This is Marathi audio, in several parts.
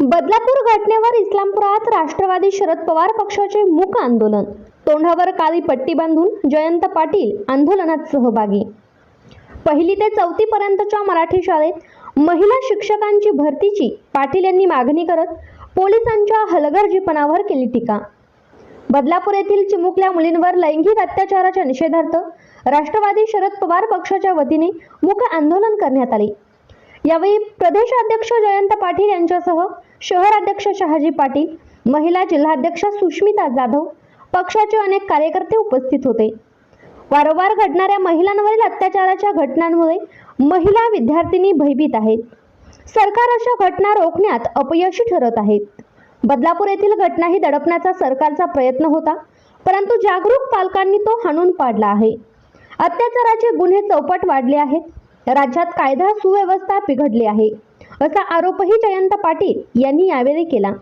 बदलापूर घटनेवर इस्लामपुरात राष्ट्रवादी शरद पवार पक्षाचे मूक आंदोलन. तोंडावर काळी पट्टी बांधून जयंत पाटील आंदोलनात सहभागी. पहिली ते चौथी पर्यंतच्या मराठी शाळेत महिला शिक्षकांची भरतीची पाटील यांनी मागणी करत पोलिसांच्या हलगर्जीपणावर केली टीका. बदलापूर येथील चिमुकल्या मुलींवर लैंगिक अत्याचाराच्या निषेधार्थ राष्ट्रवादी शरद पवार पक्षाच्या वतीने मुख आंदोलन करण्यात आले. यावेळी प्रदेशाध्यक्ष जयंत पाटील यांच्यासह शहराध्यक्ष शहाजी पाटील महिला जिल्हाध्यक्ष सुष्मिता जाधव पक्षाचे अनेक कार्यकर्ते उपस्थित होते. वारंवार घडणाऱ्या महिलांवरील अत्याचाराच्या घटनांमुळे महिला विद्यार्थिनी भयभीत आहेत. सरकार अशा घटना रोखण्यात अपयशी ठरत आहेत. बदलापूर येथील घटनाही दडपण्याचा सरकारचा प्रयत्न होता परंतु जागरूक पालकांनी तो हाणून पाडला आहे. अत्याचाराचे गुन्हे चौपट वाढले आहेत. राज्यात कायदा सुव्यवस्था बिघडली आहे असा आरोपही जयंत पाटील यांनी यावेळी केला.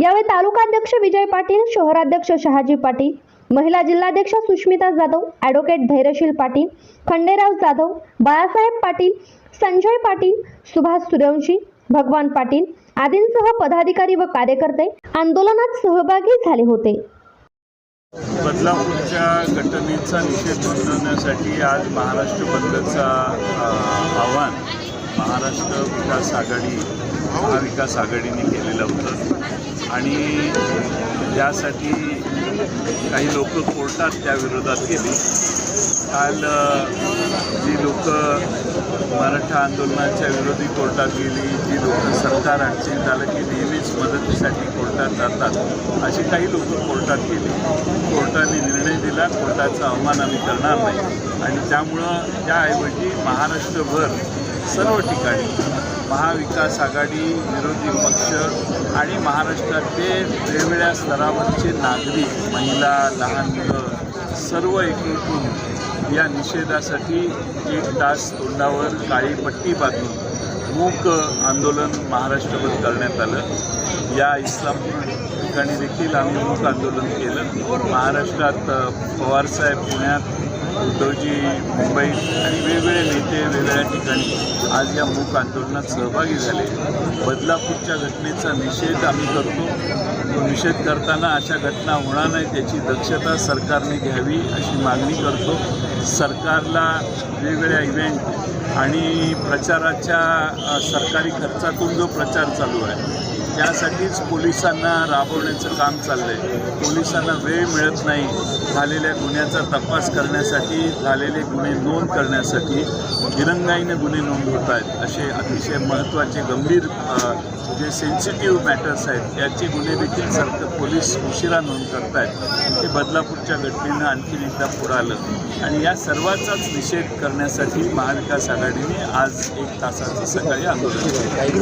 यावेळी तालुकाध्यक्ष विजय पाटील शहराध्यक्ष शहाजी पाटील महिला जिल्हाध्यक्ष सुष्मिता जाधव ॲडव्होकेट धैर्यशील पाटील खंडेराव जाधव बाळासाहेब पाटील संजय पाटील सुभाष सूर्यवंशी भगवान पाटील आदींसह पदाधिकारी व कार्यकर्ते आंदोलनात सहभागी झाले होते. बदलापूरच्या घटनेचा निषेध नोंदवण्यासाठी आज महाराष्ट्र बंदचा आवाहन आव्हान महाराष्ट्र विकास आघाडी महाविकास आघाडीने केलेलं होतं. आणि त्यासाठी काही लोक कोर्टात त्या विरोधात गेली. काल जी लोक मराठा आंदोलनाच्या विरोधी कोर्टात गेली जी लोक सरकार अडचणी झालं की नेहमीच मदतीसाठी कोर्टात जातात अशी काही लोक कोर्टात गेली. कोर्टाने निर्णय दिला कोर्टाचा अवमान आम्ही करणार नाही. आणि त्यामुळं त्याऐवजी महाराष्ट्रभर सर्व ठिकाणी महाविकास आघाडी विरोधी पक्ष आणि महाराष्ट्रातले वेगवेगळ्या स्तरावरचे नागरिक महिला लहान मुलं सर्व एकूण या निषेधासाठी एक तास तोंडावर काळी पट्टी बांधून मूक आंदोलन महाराष्ट्रभर करण्यात आलं. या इस्लामपूर ठिकाणी देखील आम्ही मूक आंदोलन केलं. महाराष्ट्रात पवारसाहेब पुण्यात उद्धवजी मुंबईत आणि वेगवेगळे नेते वेगवेगळ्या ठिकाणी आज या मूक आंदोलनात सहभागी झाले. बदलापूरच्या घटनेचा निषेध आम्ही करतो. तो निषेध करताना अशा घटना होणार नाही त्याची दक्षता सरकारने घ्यावी अशी मागणी करतो. सरकारला वेगवेगळ्या इव्हेंट आणि प्रचाराच्या सरकारी खर्चातून जो प्रचार चालू आहे त्यासाठीच पोलिसांना राबवण्याचं काम चाललं आहे पोलिसांना वेळ मिळत नाही झालेल्या गुन्ह्याचा तपास करण्यासाठी झालेले गुन्हे नोंद करण्यासाठी दिरंगाईने गुन्हे नोंद होत आहेत. असे अतिशय महत्त्वाचे गंभीर जे सेन्सिटिव्ह मॅटर्स आहेत याचे गुन्हे देखील सरकार पोलीस उशिरा नोंद करत आहेत ते बदलापूरच्या घटनेनं आणखीन एकदा पुढं आलं. आणि या सर्वाचाच निषेध करण्यासाठी महाविकास आघाडीने आज एक तासाचं सकाळी आंदोलन केलं.